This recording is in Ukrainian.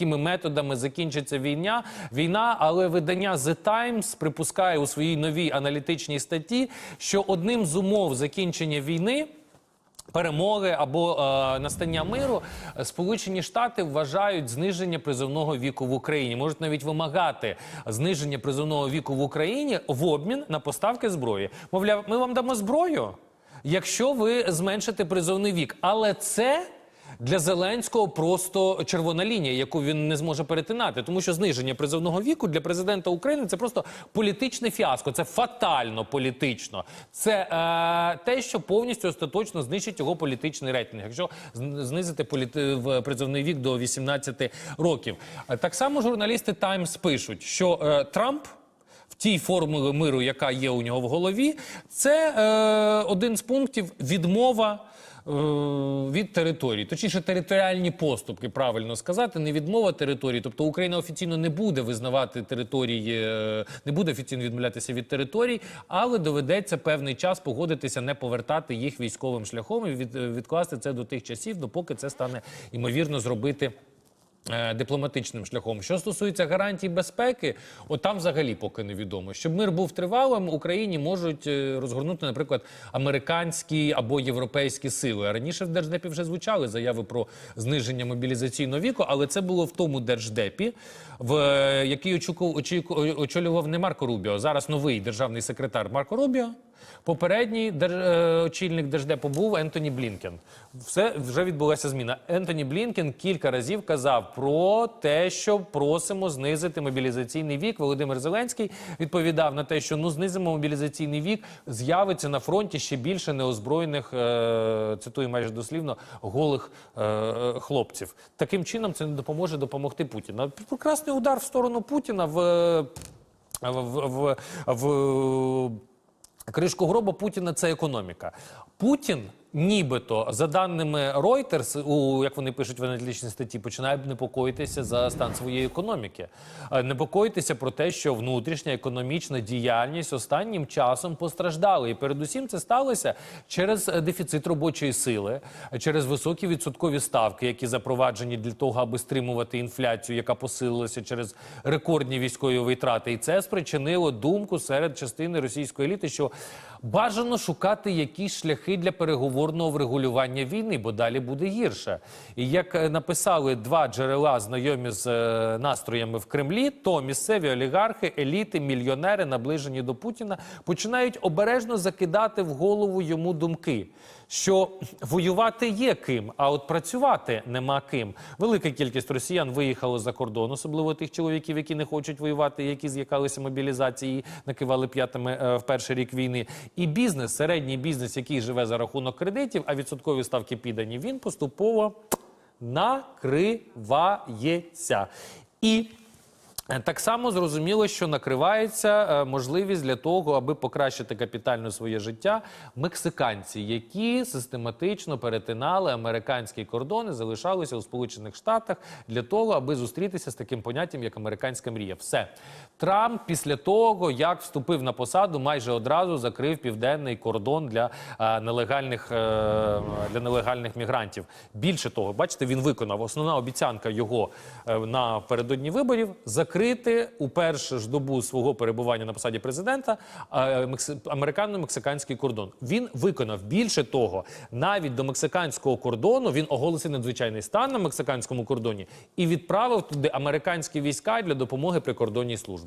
Якими методами закінчиться війна, війна, але видання The Times припускає у своїй новій аналітичній статті, що одним з умов закінчення війни перемоги або е, настання миру, е, Сполучені Штати вважають зниження призовного віку в Україні. Можуть навіть вимагати зниження призовного віку в Україні в обмін на поставки зброї. Мовляв, ми вам дамо зброю, якщо ви зменшите призовний вік. Але це. Для Зеленського просто червона лінія, яку він не зможе перетинати, тому що зниження призовного віку для президента України це просто політичне фіаско, це фатально політично. Це е, те, що повністю остаточно знищить його політичний рейтинг, якщо знизити політи... призовний вік до 18 років. Е, Так само журналісти Times пишуть, що е, Трамп. Тій формулі миру, яка є у нього в голові, це е, один з пунктів відмова е, від території, точніше, територіальні поступки, правильно сказати, не відмова території. Тобто Україна офіційно не буде визнавати території, е, не буде офіційно відмовлятися від територій, але доведеться певний час погодитися не повертати їх військовим шляхом і від, відкласти це до тих часів, допоки це стане ймовірно зробити. Е, дипломатичним шляхом. Що стосується гарантій безпеки, от там взагалі поки невідомо. Щоб мир був тривалим, Україні можуть е, розгорнути, наприклад, американські або європейські сили. Раніше в держдепі вже звучали заяви про зниження мобілізаційного віку, але це було в тому держдепі, в е, який очолював не Марко Рубіо. Зараз новий державний секретар Марко Рубіо. Попередній дер... е, очільник держдепу був Ентоні Блінкен. Все вже відбулася зміна. Ентоні Блінкен кілька разів казав про те, що просимо знизити мобілізаційний вік. Володимир Зеленський відповідав на те, що ну знизимо мобілізаційний вік, з'явиться на фронті ще більше неозброєних, е, цитую майже дослівно, голих е, е, хлопців. Таким чином це не допоможе допомогти Путіну. Прекрасний удар в сторону Путіна в. в, в, в Кришку гроба Путіна це економіка. Путін, нібито, за даними Reuters, у як вони пишуть в аналітичній статті, починає непокоїтися за стан своєї економіки, Е, непокоїтися про те, що внутрішня економічна діяльність останнім часом постраждала. І передусім це сталося через е, дефіцит робочої сили, через високі відсоткові ставки, які запроваджені для того, аби стримувати інфляцію, яка посилилася через рекордні військові витрати. І це спричинило думку серед частини російської еліти, що бажано шукати якісь шляхи для переговорного врегулювання війни, бо далі буде гірше. І як е, написали два джерела, знайомі з е, настроями в Кремлі, то місцеві олігархи, еліти, мільйонери, наближені до Путіна, починають обережно закидати в голову йому думки. Що воювати є ким, а от працювати нема ким. Велика кількість росіян виїхало за кордон, особливо тих чоловіків, які не хочуть воювати, які з'якалися мобілізації, накивали п'ятами е, в перший рік війни. І бізнес, середній бізнес, який живе за рахунок кредитів, а відсоткові ставки піддані, він поступово накривається. І Е, Так само зрозуміло, що накривається е, можливість для того, аби покращити капітально своє життя мексиканці, які систематично перетинали американські кордони, залишалися у Сполучених Штатах для того, аби зустрітися з таким поняттям, як американська мрія. Все Трамп після того, як вступив на посаду, майже одразу закрив південний кордон для е, нелегальних е, для нелегальних мігрантів. Більше того, бачите, він виконав основна обіцянка його е, напередодні виборів закрити у першу ж добу свого перебування на посаді президента е, мекси- американо-мексиканський кордон. Він виконав більше того, навіть до мексиканського кордону він оголосив надзвичайний стан на мексиканському кордоні і відправив туди американські війська для допомоги прикордонній службі.